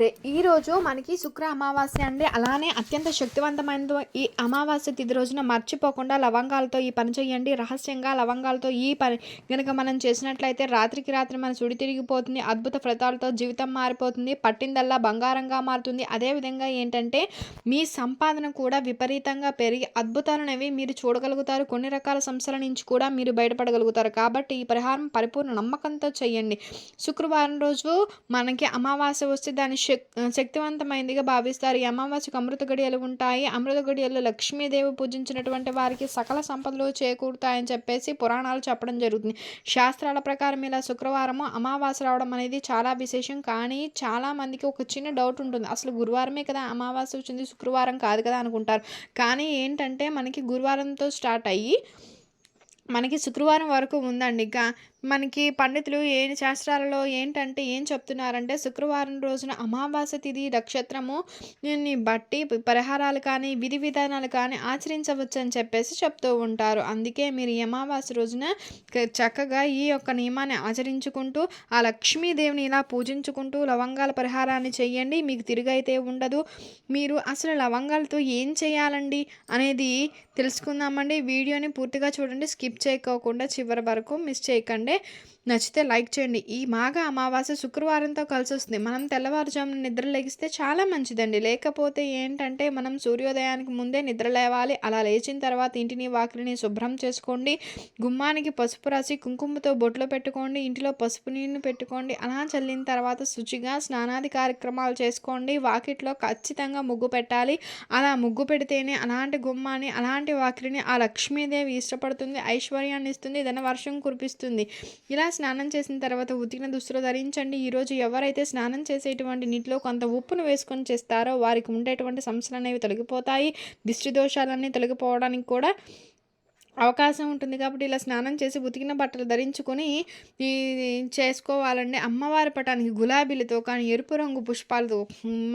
రే ఈరోజు మనకి శుక్ర అమావాస్య అండి. అలానే అత్యంత శక్తివంతమైన ఈ అమావాస్య తిథి రోజున మర్చిపోకుండా లవంగాలతో ఈ పని చేయండి. రహస్యంగా లవంగాలతో ఈ పని కనుక మనం చేసినట్లయితే రాత్రికి రాత్రి మన సుడి తిరిగిపోతుంది అద్భుత ఫలితాలతో జీవితం మారిపోతుంది పట్టిందల్లా బంగారంగా మారుతుంది. అదేవిధంగా ఏంటంటే మీ సంపాదన కూడా విపరీతంగా పెరిగి అద్భుతాలనేవి మీరు చూడగలుగుతారు. కొన్ని రకాల సంస్థల నుంచి కూడా మీరు బయటపడగలుగుతారు. కాబట్టి ఈ పరిహారం పరిపూర్ణ నమ్మకంతో చేయండి. శుక్రవారం రోజు మనకి అమావాస్య వస్తే దాని శక్ శక్తివంతమైనదిగా భావిస్తారు. ఈ అమావాస్యకు అమృత గడియలు ఉంటాయి. అమృత గడియల్లో లక్ష్మీదేవి పూజించినటువంటి వారికి సకల సంపదలు చేకూరుతాయని చెప్పేసి పురాణాలు చెప్పడం జరుగుతుంది. శాస్త్రాల ప్రకారం ఇలా శుక్రవారము అమావాస్య రావడం అనేది చాలా విశేషం. కానీ చాలా మందికి ఒక చిన్న డౌట్ ఉంటుంది. అసలు గురువారమే కదా అమావాస్య వచ్చింది శుక్రవారం కాదు కదా అనుకుంటారు. కానీ ఏంటంటే మనకి గురువారంతో స్టార్ట్ అయ్యి మనకి శుక్రవారం వరకు ఉందండి. గా మనకి పండితులు ఏ శాస్త్రాలలో ఏంటంటే ఏం చెప్తున్నారంటే శుక్రవారం రోజున అమావాస్య తిథి నక్షత్రము బట్టి పరిహారాలు కానీ విధి విధానాలు కానీ ఆచరించవచ్చు అని చెప్పేసి చెప్తూ ఉంటారు. అందుకే మీరు ఈ అమావాస్య రోజున చక్కగా ఈ యొక్క నియమాన్ని ఆచరించుకుంటూ ఆ లక్ష్మీదేవిని ఇలా పూజించుకుంటూ లవంగాల పరిహారాన్ని చేయండి మీకు తిరుగైతే ఉండదు. మీరు అసలు లవంగాలతో ఏం చేయాలండి అనేది తెలుసుకుందామండి. వీడియోని పూర్తిగా చూడండి. స్కిప్ చేయకోకుండా చివరి వరకు మిస్ చేయకండి. నచ్చితే లైక్ చేయండి. ఈ మాఘ అమావాస్య శుక్రవారంతో కలిసి వస్తుంది. మనం తెల్లవారుజామున నిద్ర లెగిస్తే చాలా మంచిదండి. లేకపోతే ఏంటంటే మనం సూర్యోదయానికి ముందే నిద్ర లేవాలి. అలా లేచిన తర్వాత ఇంటిని వాకిలిని శుభ్రం చేసుకోండి. గుమ్మానికి పసుపు రాసి కుంకుమతో బొట్లో పెట్టుకోండి. ఇంటిలో పసుపు నీళ్ళు పెట్టుకోండి. అలా చల్లిన తర్వాత శుచిగా స్నానాది కార్యక్రమాలు చేసుకోండి. వాకిట్లో ఖచ్చితంగా ముగ్గు పెట్టాలి. అలా ముగ్గు పెడితేనే అలాంటి గుమ్మాన్ని అలాంటి వాకిలిని ఆ లక్ష్మీదేవి ఇష్టపడుతుంది ఐశ్వర్యాన్ని ఇస్తుంది ధన వర్షం కురిపిస్తుంది. ఇలా స్నానం చేసిన తర్వాత ఉతికిన దుస్తులు ధరించండి. ఈరోజు ఎవరైతే స్నానం చేసేటువంటి నీటిలో కొంత ఉప్పును వేసుకొని చేస్తారో వారికి ఉండేటువంటి సమస్యలు అనేవి తొలగిపోతాయి. దిష్టి దోషాలన్నీ తొలగిపోవడానికి కూడా అవకాశం ఉంటుంది కాబట్టి ఇలా స్నానం చేసి ఉతికిన బట్టలు ధరించుకొని ఈ చేసుకోవాలండి అమ్మవారి పటానికి గులాబీలతో కానీ ఎరుపు రంగు పుష్పాలతో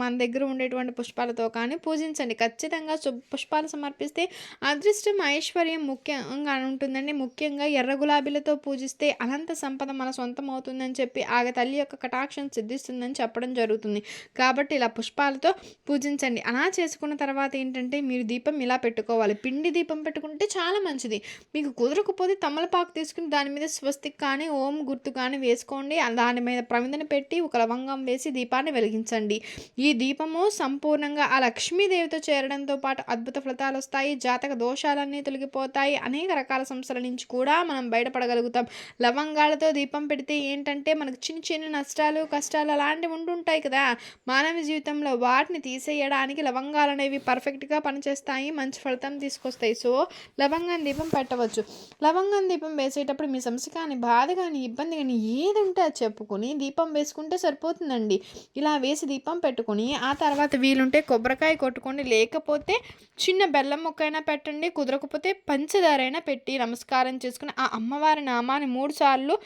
మన దగ్గర ఉండేటువంటి పుష్పాలతో కానీ పూజించండి. ఖచ్చితంగా పుష్పాలు సమర్పిస్తే అదృష్టం ఐశ్వర్యం ముఖ్యంగా ఉంటుందండి. ముఖ్యంగా ఎర్ర గులాబీలతో పూజిస్తే అనంత సంపద మన సొంతం అవుతుందని చెప్పి ఆగ తల్లి యొక్క కటాక్షం సిద్ధిస్తుందని చెప్పడం జరుగుతుంది. కాబట్టి ఇలా పుష్పాలతో పూజించండి. అలా చేసుకున్న తర్వాత ఏంటంటే మీరు దీపం ఇలా పెట్టుకోవాలి. పిండి దీపం పెట్టుకుంటే చాలా మంచిది. మీకు కుదరకపోతే తమలపాకు తీసుకుని దాని మీద స్వస్తిక్ కానీ ఓం గుర్తు కానీ వేసుకోండి. దాని మీద ప్రమిదను పెట్టి ఒక లవంగం వేసి దీపాన్ని వెలిగించండి. ఈ దీపము సంపూర్ణంగా ఆ లక్ష్మీదేవితో చేరడంతో పాటు అద్భుత ఫలితాలు వస్తాయి. జాతక దోషాలన్నీ తొలగిపోతాయి. అనేక రకాల సమస్యల నుంచి కూడా మనం బయటపడగలుగుతాం. లవంగాలతో దీపం పెడితే ఏంటంటే మనకు చిన్న చిన్న నష్టాలు కష్టాలు అలాంటివి ఉంటుంటాయి కదా. మానవ జీవితంలో వాటిని తీసేయడానికి లవంగాలు అనేవి పర్ఫెక్ట్గా పనిచేస్తాయి. మంచి ఫలితం తీసుకొస్తాయి. సో లవంగం దీపం దీపం పెట్టవచ్చు. లవంగం దీపం వేసేటప్పుడు మీ సమస్య కానీ బాధ కానీ ఇబ్బంది కానీ ఏది ఉంటే అది చెప్పుకొని దీపం వేసుకుంటే సరిపోతుందండి. ఇలా వేసి దీపం పెట్టుకొని ఆ తర్వాత వీలుంటే కొబ్బరికాయ కొట్టుకోండి లేకపోతే చిన్న బెల్లం ముక్కైనా పెట్టండి కుదరకపోతే పంచదారైనా పెట్టి నమస్కారం చేసుకుని ఆ అమ్మవారి నామాన్ని మూడు సార్లు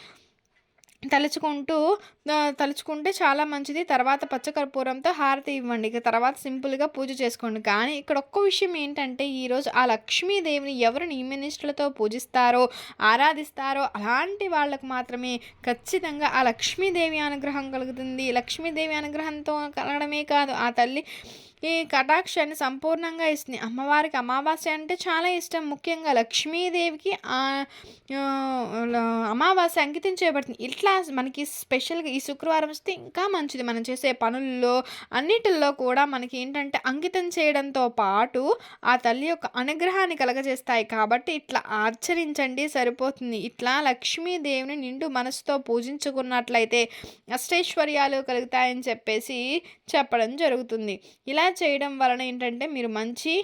తలుచుకుంటూ తలుచుకుంటే చాలా మంచిది. తర్వాత పచ్చకర్పూరంతో హారతి ఇవ్వండి. ఇక తర్వాత సింపుల్గా పూజ చేసుకోండి. కానీ ఇక్కడ ఒక్క విషయం ఏంటంటే ఈరోజు ఆ లక్ష్మీదేవిని ఎవరు నియమనిష్ఠులతో పూజిస్తారో ఆరాధిస్తారో అలాంటి వాళ్ళకు మాత్రమే ఖచ్చితంగా ఆ లక్ష్మీదేవి అనుగ్రహం కలుగుతుంది. లక్ష్మీదేవి అనుగ్రహంతో కలగడమే కాదు. ఆ తల్లి ఈ కటాక్షాన్ని సంపూర్ణంగా ఇస్తుంది. అమ్మవారికి అమావాస్య అంటే చాలా ఇష్టం. ముఖ్యంగా లక్ష్మీదేవికి అమావాస్య అంకితం చేయబడుతుంది. ఇట్లా మనకి స్పెషల్గా ఈ శుక్రవారం వస్తే ఇంకా మంచిది. మనం చేసే పనుల్లో అన్నిటిల్లో కూడా మనకి ఏంటంటే అంకితం చేయడంతో పాటు ఆ తల్లి యొక్క అనుగ్రహాన్ని కలగజేస్తాయి. కాబట్టి ఇట్లా ఆచరించండి సరిపోతుంది. ఇట్లా లక్ష్మీదేవిని నిండు మనసుతో పూజించుకున్నట్లయితే అష్టైశ్వర్యాలు కలుగుతాయని చెప్పేసి చెప్పడం జరుగుతుంది. ఇలా చేయడం వలన ఏంటంటే మీరు మంచి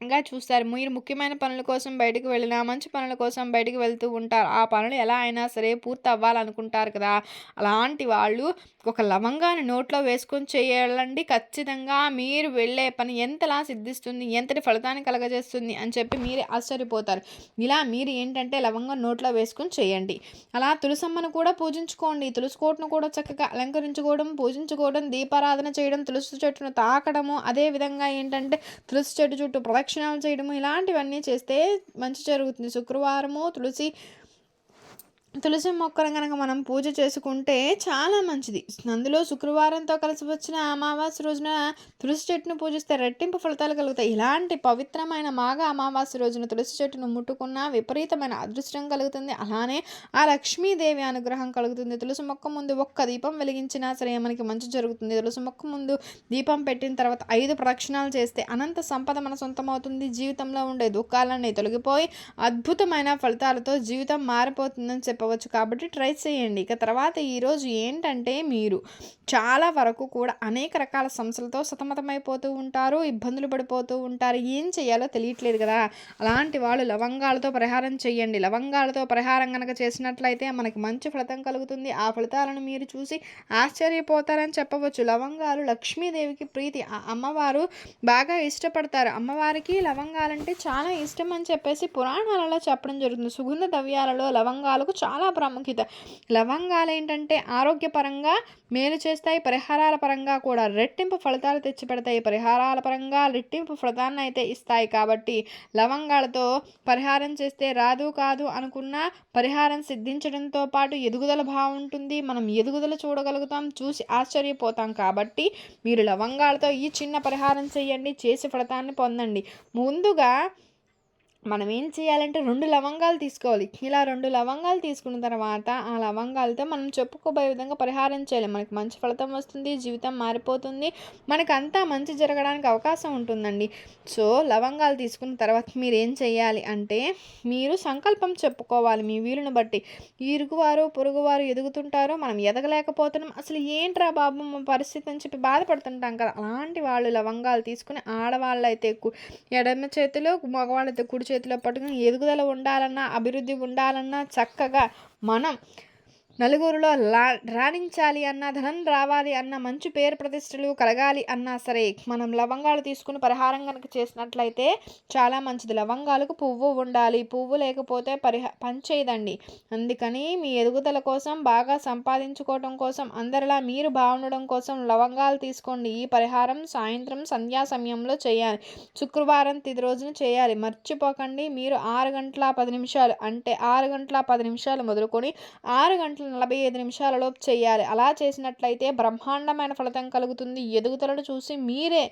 గా చూస్తారు. మీరు ముఖ్యమైన పనుల కోసం బయటకు వెళ్ళినా మంచి పనుల కోసం బయటకు వెళ్తూ ఉంటారు. ఆ పనులు ఎలా అయినా సరే పూర్తి అవ్వాలనుకుంటారు కదా. అలాంటి వాళ్ళు ఒక లవంగాన్ని నోట్లో వేసుకొని చేయాలండి. ఖచ్చితంగా మీరు వెళ్ళే పని ఎంతలా సిద్ధిస్తుంది ఎంతటి ఫలితాన్ని కలగజేస్తుంది అని చెప్పి మీరే ఆశ్చర్యపోతారు. ఇలా మీరు ఏంటంటే లవంగం నోట్లో వేసుకొని చేయండి. అలా తులసమ్మను కూడా పూజించుకోండి. తులసి కోటను కూడా చక్కగా అలంకరించుకోవడం పూజించుకోవడం దీపారాధన చేయడం తులసి చెట్టును తాకడము. అదే విధంగా ఏంటంటే తులసి చెట్టు చుట్టూ ప్రదక్షిణాలు చేయడము ఇలాంటివన్నీ చేస్తే మంచి జరుగుతుంది. శుక్రవారము తులసి తులసి మొక్కను కనుక మనం పూజ చేసుకుంటే చాలా మంచిది. అందులో శుక్రవారంతో కలిసి వచ్చిన అమావాస్య రోజున తులసి చెట్టును పూజిస్తే రెట్టింపు ఫలితాలు కలుగుతాయి. ఇలాంటి పవిత్రమైన మాఘ అమావాస్య రోజున తులసి చెట్టును ముట్టుకున్న విపరీతమైన అదృష్టం కలుగుతుంది. అలానే ఆ లక్ష్మీదేవి అనుగ్రహం కలుగుతుంది. తులసి మొక్క ముందు ఒక్క దీపం వెలిగించినా సరే మనకి మంచి జరుగుతుంది. తులసి మొక్క ముందు దీపం పెట్టిన తర్వాత ఐదు ప్రదక్షిణాలు చేస్తే అనంత సంపద మన సొంతమవుతుంది. జీవితంలో ఉండే దుఃఖాలన్నీ తొలగిపోయి అద్భుతమైన ఫలితాలతో జీవితం మారిపోతుందని చెప్పి చెప్పవచ్చు. కాబట్టి ట్రై చేయండి. ఇక తర్వాత ఈరోజు ఏంటంటే మీరు చాలా వరకు కూడా అనేక రకాల సమస్యలతో సతమతమైపోతూ ఉంటారు ఇబ్బందులు పడిపోతూ ఉంటారు. ఏం చేయాలో తెలియట్లేదు కదా. అలాంటి వాళ్ళు లవంగాలతో పరిహారం చేయండి. లవంగాలతో పరిహారం కనుక చేసినట్లయితే మనకి మంచి ఫలితం కలుగుతుంది. ఆ ఫలితాలను మీరు చూసి ఆశ్చర్యపోతారని చెప్పవచ్చు. లవంగాలు లక్ష్మీదేవికి ప్రీతి. ఆ అమ్మవారు బాగా ఇష్టపడతారు. అమ్మవారికి లవంగాలంటే చాలా ఇష్టం అని చెప్పేసి పురాణాలలో చెప్పడం జరుగుతుంది. సుగంధ ద్రవ్యాలలో లవంగాలకు చాలా ప్రాముఖ్యత. లవంగాలు ఏంటంటే ఆరోగ్యపరంగా మేలు చేస్తాయి పరిహారాల పరంగా కూడా. రెట్టింపు ఫలితాలు తెచ్చిపెడతాయి పరిహారాల పరంగా రెట్టింపు ఫలితాన్ని అయితే ఇస్తాయి. కాబట్టి లవంగాలతో పరిహారం చేస్తే రాదు కాదు అనుకున్న పరిహారం సిద్ధించడంతో పాటు ఎదుగుదల బాగుంటుంది. మనం ఎదుగుదల చూడగలుగుతాం చూసి ఆశ్చర్యపోతాం. కాబట్టి మీరు లవంగాలతో ఈ చిన్న పరిహారం చేయండి చేసి ఫలితాన్ని పొందండి. ముందుగా మనం ఏం చేయాలంటే రెండు లవంగాలు తీసుకోవాలి. ఇలా రెండు లవంగాలు తీసుకున్న తర్వాత ఆ లవంగాలతో మనం చెప్పుకోబోయే విధంగా పరిహారం చేయాలి. మనకి మంచి ఫలితం వస్తుంది జీవితం మారిపోతుంది. మనకంతా మంచి జరగడానికి అవకాశం ఉంటుందండి. సో లవంగాలు తీసుకున్న తర్వాత మీరు ఏం చేయాలి అంటే మీరు సంకల్పం చెప్పుకోవాలి మీ వీలుని బట్టి. ఇరుగువారు పొరుగువారు ఎదుగుతుంటారు మనం ఎదగలేకపోతున్నాం. అసలు ఏంట్రా బాబు మా పరిస్థితి అని చెప్పి బాధపడుతుంటాం కదా. అలాంటి వాళ్ళు లవంగాలు తీసుకుని ఆడవాళ్ళు అయితే ఎడమ చేతిలో మగవాళ్ళైతే కుడి చేతిలో పట్టుకుని ఎదుగుదల ఉండాలన్నా అభివృద్ధి ఉండాలన్నా చక్కగా మనం నలుగురిలో లా రాణించాలి అన్న ధనం రావాలి అన్న మంచి పేరు ప్రతిష్టలు కలగాలి అన్నా సరే మనం లవంగాలు తీసుకుని పరిహారం కనుక చేసినట్లయితే చాలా మంచిది. లవంగాలకు పువ్వు ఉండాలి. పువ్వు లేకపోతే పరిహ పనిచేయదండి. అందుకని మీ ఎదుగుదల కోసం బాగా సంపాదించుకోవడం కోసం అందరిలా మీరు బాగుండడం కోసం లవంగాలు తీసుకోండి. ఈ పరిహారం సాయంత్రం సంధ్యా సమయంలో చేయాలి. శుక్రవారం తిది రోజున చేయాలి. మర్చిపోకండి. మీరు ఆరు గంటల పది నిమిషాలు అంటే ఆరు గంటల పది నిమిషాలు మొదలుకొని ఆరు గంటల నలభై ఐదు నిమిషాలలోపు చేయాలి. అలా చేసినట్లయితే బ్రహ్మాండమైన ఫలితం కలుగుతుంది. ఎదుగుదలను చూసి మీరే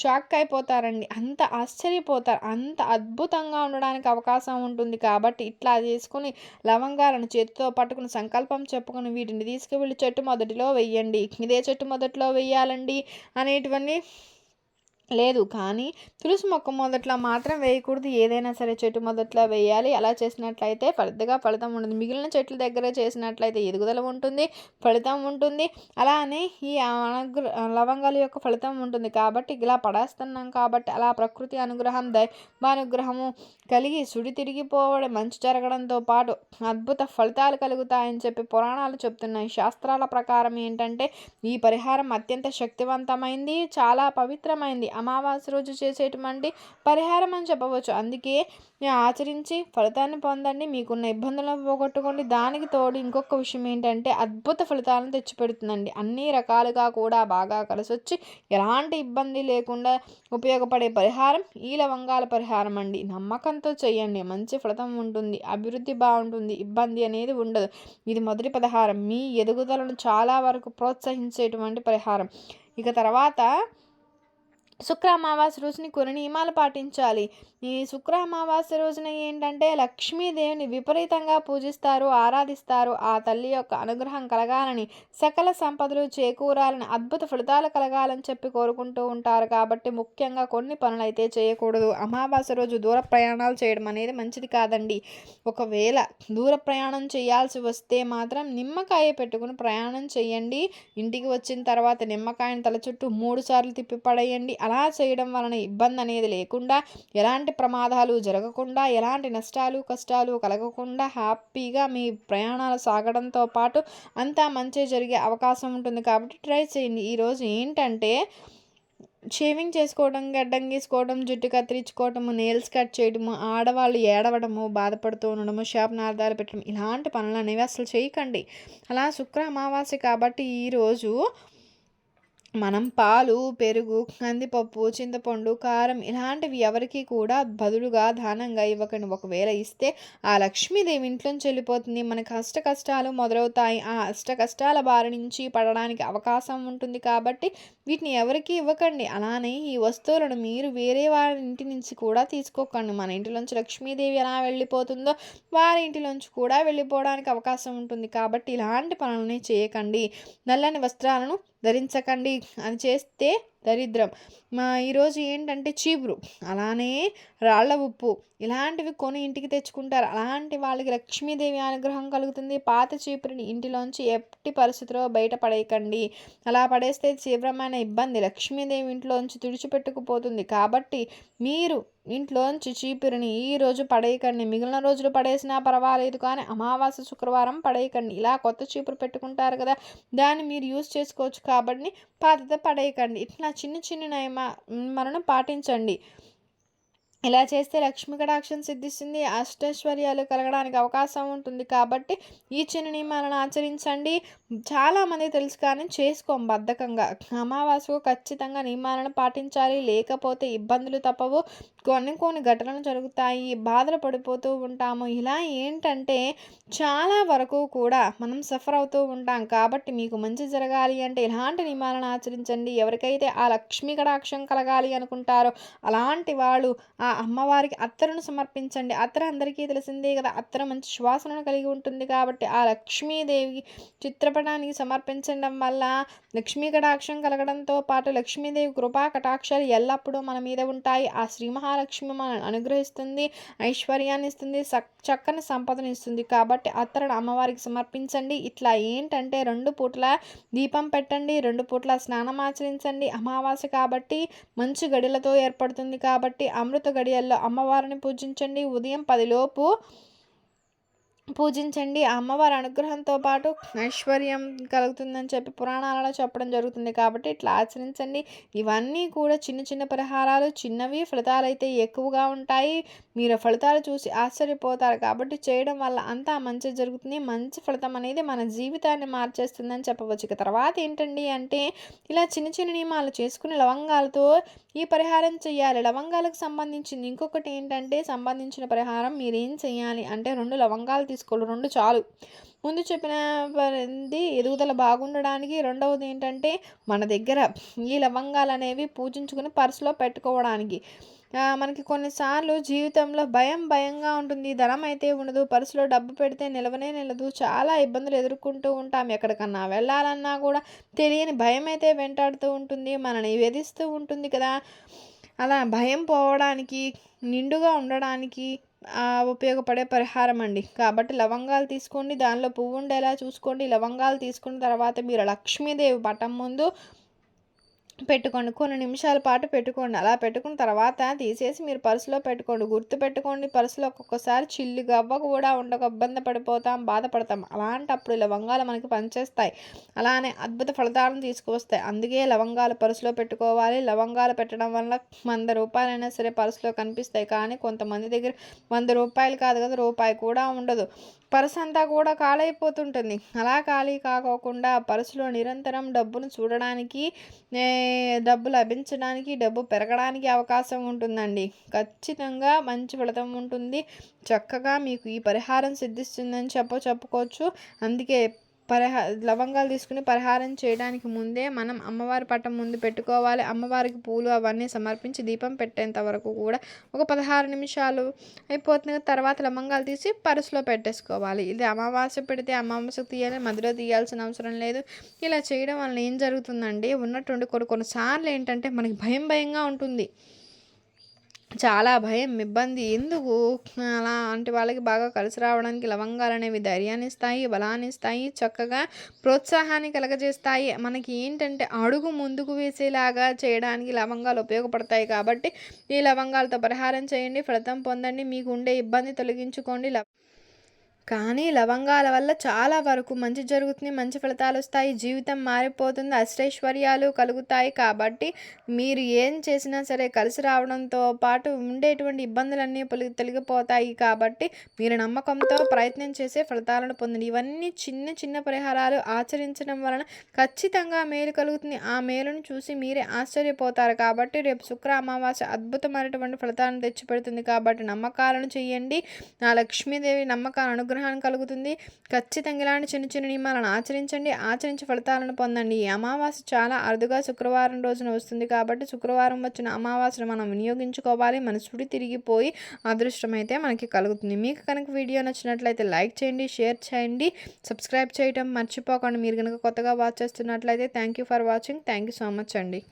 షాక్ అయిపోతారండి. అంత ఆశ్చర్యపోతారు. అంత అద్భుతంగా ఉండడానికి అవకాశం ఉంటుంది. కాబట్టి ఇట్లా చేసుకుని లవంగాలను చేతితో పట్టుకుని సంకల్పం చెప్పుకుని వీటిని తీసుకువెళ్ళి చెట్టు మొదటిలో వెయ్యండి ఇదే చెట్టు మొదట్లో వెయ్యాలండి అనేటివన్నీ లేదు కానీ తులసి మొక్క మొదట్లో మాత్రం వేయకూడదు. ఏదైనా సరే చెట్టు మొదట్లో వేయాలి. అలా చేసినట్లయితే పెద్దగా ఫలితం ఉండదు మిగిలిన చెట్ల దగ్గర చేసినట్లయితే ఎదుగుదల ఉంటుంది ఫలితం ఉంటుంది. అలానే ఈ అనుగ్ర లవంగాల యొక్క ఫలితం ఉంటుంది. కాబట్టి ఇలా పడేస్తున్నాం కాబట్టి అలా ప్రకృతి అనుగ్రహం దైవానుగ్రహము కలిగి సుడి తిరిగిపోవడం మంచి జరగడంతో పాటు అద్భుత ఫలితాలు కలుగుతాయని చెప్పి పురాణాలు చెప్తున్నాయి. శాస్త్రాల ప్రకారం ఏంటంటే ఈ పరిహారం అత్యంత శక్తివంతమైంది చాలా పవిత్రమైంది. అమావాస్య రోజు చేసేటువంటి పరిహారం అని చెప్పవచ్చు. అందుకే ఆచరించి ఫలితాన్ని పొందండి. మీకున్న ఇబ్బందులను పోగొట్టుకోండి. దానికి తోడు ఇంకొక విషయం ఏంటంటే అద్భుత ఫలితాలను తెచ్చిపెడుతుందండి. అన్ని రకాలుగా కూడా బాగా కలిసి వచ్చి ఎలాంటి ఇబ్బంది లేకుండా ఉపయోగపడే పరిహారం ఈ లవంగాల పరిహారం అండి. నమ్మకంతో చేయండి. మంచి ఫలితం ఉంటుంది. అభివృద్ధి బాగుంటుంది. ఇబ్బంది అనేది ఉండదు. ఇది మొదటి పరిహారం. మీ ఎదుగుదలను చాలా వరకు ప్రోత్సహించేటువంటి పరిహారం. ఇక తర్వాత శుక్ర అమావాస్య రోజుని కొన్ని నియమాలు పాటించాలి. ఈ శుక్ర అమావాస్య రోజున ఏంటంటే లక్ష్మీదేవిని విపరీతంగా పూజిస్తారు ఆరాధిస్తారు. ఆ తల్లి యొక్క అనుగ్రహం కలగాలని సకల సంపదలు చేకూరాలని అద్భుత ఫలితాలు కలగాలని చెప్పి కోరుకుంటూ ఉంటారు. కాబట్టి ముఖ్యంగా కొన్ని పనులు అయితే చేయకూడదు. అమావాస్య రోజు దూర ప్రయాణాలు చేయడం అనేది మంచిది కాదండి. ఒకవేళ దూర ప్రయాణం చేయాల్సి వస్తే మాత్రం నిమ్మకాయ పెట్టుకుని ప్రయాణం చేయండి. ఇంటికి వచ్చిన తర్వాత నిమ్మకాయని తల చుట్టూ మూడు సార్లు తిప్పి పడేయండి. అలా చేయడం వలన ఇబ్బంది అనేది లేకుండా ఎలాంటి ప్రమాదాలు జరగకుండా ఎలాంటి నష్టాలు కష్టాలు కలగకుండా హ్యాపీగా మీ ప్రయాణాలు సాగడంతో పాటు అంతా మంచి జరిగే అవకాశం ఉంటుంది. కాబట్టి ట్రై చేయండి. ఈరోజు ఏంటంటే షేవింగ్ చేసుకోవడం గడ్డం గీసుకోవడం జుట్టు కత్తిరించుకోవడము నెయిల్స్ కట్ చేయడము ఆడవాళ్ళు ఏడవడము బాధపడుతూ ఉండడము శాపనార్థాలు పెట్టడం ఇలాంటి పనులు అనేవి అసలు చేయకండి. అలా శుక్ర అమావాస్య కాబట్టి ఈరోజు మనం పాలు పెరుగు కందిపప్పు చింతపండు కారం ఇలాంటివి ఎవరికి కూడా బదులుగా దానంగా ఇవ్వకండి. ఒకవేళ ఇస్తే ఆ లక్ష్మీదేవి ఇంట్లోంచి వెళ్ళిపోతుంది. మన కష్ట కష్టాలు మొదలవుతాయి. ఆ అష్ట కష్టాల బారి నుంచి పడడానికి అవకాశం ఉంటుంది కాబట్టి వీటిని ఎవరికి ఇవ్వకండి. అలానే ఈ వస్తువులను మీరు వేరే వారి ఇంటి నుంచి కూడా తీసుకోకండి. మన ఇంటిలోంచి లక్ష్మీదేవి ఎలా వెళ్ళిపోతుందో వారి ఇంటిలోంచి కూడా వెళ్ళిపోవడానికి అవకాశం ఉంటుంది. కాబట్టి ఇలాంటి పనులని చేయకండి. నల్లని వస్త్రాలను ధరించకండి అని చేస్తే దరిద్రం. మా ఈరోజు ఏంటంటే చీపురు. అలానే రాళ్ళ ఉప్పు. ఇలాంటివి కొని ఇంటికి తెచ్చుకుంటారు. అలాంటి వాళ్ళకి లక్ష్మీదేవి అనుగ్రహం కలుగుతుంది. పాత చీపురుని ఇంటిలోంచి ఎట్టి పరిస్థితిలో బయట పడేయకండి. అలా పడేస్తే తీవ్రమైన ఇబ్బంది. లక్ష్మీదేవి ఇంట్లోంచి తుడిచిపెట్టుకుపోతుంది. కాబట్టి మీరు ఇంట్లోంచి చీపురిని ఈ రోజు పడేయకండి. మిగిలిన రోజులు పడేసినా పర్వాలేదు కానీ అమావాస్య శుక్రవారం పడేయకండి. ఇలా కొత్త చీపురు పెట్టుకుంటారు కదా దాన్ని మీరు యూజ్ చేసుకోవచ్చు. కాబట్టి పాతతో పడేయకండి. ఇట్లా చిన్న చిన్న నియమ మనం పాటించండి. ఇలా చేస్తే లక్ష్మీ కటాక్షం సిద్ధిస్తుంది అష్టైశ్వర్యాలు కలగడానికి అవకాశం ఉంటుంది. కాబట్టి ఈ చిన్న నియమాలను ఆచరించండి. చాలామంది తెలుసు కానీ చేసుకోం బద్ధకంగా. అమావాసకు ఖచ్చితంగా నియమాలను పాటించాలి. లేకపోతే ఇబ్బందులు తప్పవు. కొన్ని కొన్ని ఘటనలు జరుగుతాయి. బాధలు పడిపోతూ ఉంటాము. ఇలా ఏంటంటే చాలా వరకు కూడా మనం సఫర్ అవుతూ ఉంటాం. కాబట్టి మీకు మంచి జరగాలి అంటే ఇలాంటి నియమాలను ఆచరించండి? ఎవరికైతే ఆ లక్ష్మీ కటాక్షం కలగాలి అనుకుంటారో అలాంటి వాళ్ళు ఆ అమ్మవారికి అత్తరును సమర్పించండి. అత్తర అందరికీ తెలిసిందే కదా అత్తర మంచి శ్వాసనను కలిగి ఉంటుంది కాబట్టి ఆ లక్ష్మీదేవి చిత్రపటానికి సమర్పించడం వల్ల లక్ష్మీ కటాక్షం కలగడంతో పాటు లక్ష్మీదేవి కృపా కటాక్షాలు ఎల్లప్పుడూ మన మీద ఉంటాయి. ఆ శ్రీ మహాలక్ష్మి మనల్ని అనుగ్రహిస్తుంది ఐశ్వర్యాన్ని ఇస్తుంది చక్కని సంపదను ఇస్తుంది. కాబట్టి అత్తరును అమ్మవారికి సమర్పించండి. ఇట్లా ఏంటంటే రెండు పూట్ల దీపం పెట్టండి రెండు పూట్ల స్నానం ఆచరించండి. అమావాస్య కాబట్టి మంచి గడిలతో ఏర్పడుతుంది కాబట్టి అమృత గడియల్లో అమ్మవారిని పూజించండి. ఉదయం పదిలోపు పూజించండి. అమ్మవారి అనుగ్రహంతో పాటు ఐశ్వర్యం కలుగుతుందని చెప్పి పురాణాలలో చెప్పడం జరుగుతుంది. కాబట్టి ఇట్లా ఆచరించండి. ఇవన్నీ కూడా చిన్న చిన్న పరిహారాలు చిన్నవి ఫలితాలు అయితే ఎక్కువగా ఉంటాయి. మీరు ఫలితాలు చూసి ఆశ్చర్యపోతారు. కాబట్టి చేయడం వల్ల అంతా మంచి జరుగుతుంది. మంచి ఫలితం అనేది మన జీవితాన్ని మార్చేస్తుందని చెప్పవచ్చు. ఇక తర్వాత ఏంటండి అంటే ఇలా చిన్న చిన్న నియమాలు చేసుకుని లవంగాలతో ఈ పరిహారం చేయాలి. లవంగాలకు సంబంధించింది ఇంకొకటి ఏంటంటే సంబంధించిన పరిహారం మీరేం చేయాలి అంటే రెండు లవంగాలు తీసుకోవాలి. రెండు చాలు. ముందు చెప్పిన ఎదుగుదల బాగుండడానికి రెండవది ఏంటంటే మన దగ్గర ఈ లవంగాలు అనేవి పూజించుకుని పర్సులో పెట్టుకోవడానికి. మనకి కొన్నిసార్లు జీవితంలో భయం భయంగా ఉంటుంది. ధనం అయితే ఉండదు. పర్సులో డబ్బు పెడితే నిలవనే నిలదు. చాలా ఇబ్బందులు ఎదుర్కొంటూ ఉంటాం ఎక్కడికన్నా వెళ్ళాలన్నా కూడా తెలియని భయం అయితే వెంటాడుతూ ఉంటుంది. మనని వేధిస్తూ ఉంటుంది కదా. అలా భయం పోవడానికి నిండుగా ఉండడానికి ఉపయోగపడే పరిహారం అండి. కాబట్టి లవంగాలు తీసుకోండి దానిలో పువ్వు ఉండేలా చూసుకోండి. లవంగాలు తీసుకున్న తర్వాత మీరు లక్ష్మీదేవి పటం ముందు పెట్టుకోండి. కొన్ని నిమిషాల పాటు పెట్టుకోండి. అలా పెట్టుకున్న తర్వాత తీసేసి మీరు పర్సులో పెట్టుకోండి. గుర్తు పెట్టుకోండి. పర్సులో ఒక్కొక్కసారి చిల్లు గవ్వ కూడా ఉండక ఇబ్బంది పడిపోతాం బాధపడతాం. అలాంటప్పుడు లవంగాలు మనకి పనిచేస్తాయి. అలానే అద్భుత ఫలితాలను తీసుకువస్తాయి. అందుకే లవంగాలు పర్సులో పెట్టుకోవాలి. లవంగాలు పెట్టడం వల్ల వంద రూపాయలైనా సరే పర్సులో కనిపిస్తాయి. కానీ కొంతమంది దగ్గర వంద రూపాయలు కాదు కదా రూపాయి కూడా ఉండదు. పర్స్ అంతా కూడా ఖాళీ అలా ఖాళీ కాకోకుండా పర్సులో నిరంతరం డబ్బును చూడడానికి డబ్బు లభించడానికి డబ్బు పెరగడానికి అవకాశం ఉంటుందండి. ఖచ్చితంగా మంచి ఫలితం ఉంటుంది. చక్కగా మీకు ఈ పరిహారం సిద్ధిస్తుందని చెప్ప చెప్పుకోవచ్చు. అందుకే పరిహా లవంగాలు తీసుకుని పరిహారం చేయడానికి ముందే మనం అమ్మవారి పట్టం ముందు పెట్టుకోవాలి. అమ్మవారికి పూలు అవన్నీ సమర్పించి దీపం పెట్టేంత వరకు కూడా ఒక పదహారు నిమిషాలు అయిపోతుంది. తర్వాత లవంగాలు తీసి పరుసులో పెట్టేసుకోవాలి. ఇది అమావాస్య పెడితే అమావాస్య తీయాలి మధ్యలో తీయాల్సిన అవసరం లేదు. ఇలా చేయడం వల్ల ఏం జరుగుతుందండి ఉన్నట్టుండి కొన్ని కొన్నిసార్లు ఏంటంటే మనకి భయం భయంగా ఉంటుంది. చాలా భయం ఇబ్బంది. ఎందుకు? అలాంటి వాళ్ళకి బాగా కలిసి రావడానికి లవంగాలు అనేవి ధైర్యాన్ని ఇస్తాయి బలాన్ని ఇస్తాయి చక్కగా ప్రోత్సాహాన్ని కలగజేస్తాయి. మనకి ఏంటంటే అడుగు ముందుకు వేసేలాగా చేయడానికి లవంగాలు ఉపయోగపడతాయి కాబట్టి ఈ లవంగాలతో పరిహారం చేయండి ఫలితం పొందండి మీకు ఉండే ఇబ్బంది తొలగించుకోండి. కానీ లవంగాల వల్ల చాలా వరకు మంచి జరుగుతుంది మంచి ఫలితాలు వస్తాయి. జీవితం మారిపోతుంది అష్టైశ్వర్యాలు కలుగుతాయి కాబట్టి మీరు ఏం చేసినా సరే కలిసి రావడంతో పాటు ఉండేటువంటి ఇబ్బందులన్నీ పొలి తొలగిపోతాయి కాబట్టి మీరు నమ్మకంతో ప్రయత్నం చేసే ఫలితాలను పొందండి. ఇవన్నీ చిన్న చిన్న పరిహారాలు ఆచరించడం వలన ఖచ్చితంగా మేలు కలుగుతుంది. ఆ మేలును చూసి మీరే ఆశ్చర్యపోతారు కాబట్టి రేపు శుక్ర అమావాస్య అద్భుతమైనటువంటి ఫలితాలను తెచ్చిపెడుతుంది కాబట్టి నమ్మకాలను చేయండి. నా లక్ష్మీదేవి నమ్మకాలను అనుగ్రహాన్ని కలుగుతుంది. ఖచ్చితంగా ఇలాంటి చిన్న చిన్న నియమాలను ఆచరించండి. ఆచరించి ఫలితాలను పొందండి. ఈ అమావాస్య చాలా అరుదుగా శుక్రవారం రోజున వస్తుంది కాబట్టి శుక్రవారం వచ్చిన అమావాస్యను మనం వినియోగించుకోవాలి. మన సుడి తిరిగిపోయి అదృష్టం అయితే మనకి కలుగుతుంది. మీకు కనుక వీడియో నచ్చినట్లయితే లైక్ చేయండి షేర్ చేయండి సబ్స్క్రైబ్ చేయడం మర్చిపోకండి. మీరు కనుక కొత్తగా వాచ్ చేస్తున్నట్లయితే thank you for watching. Thank you so much అండి.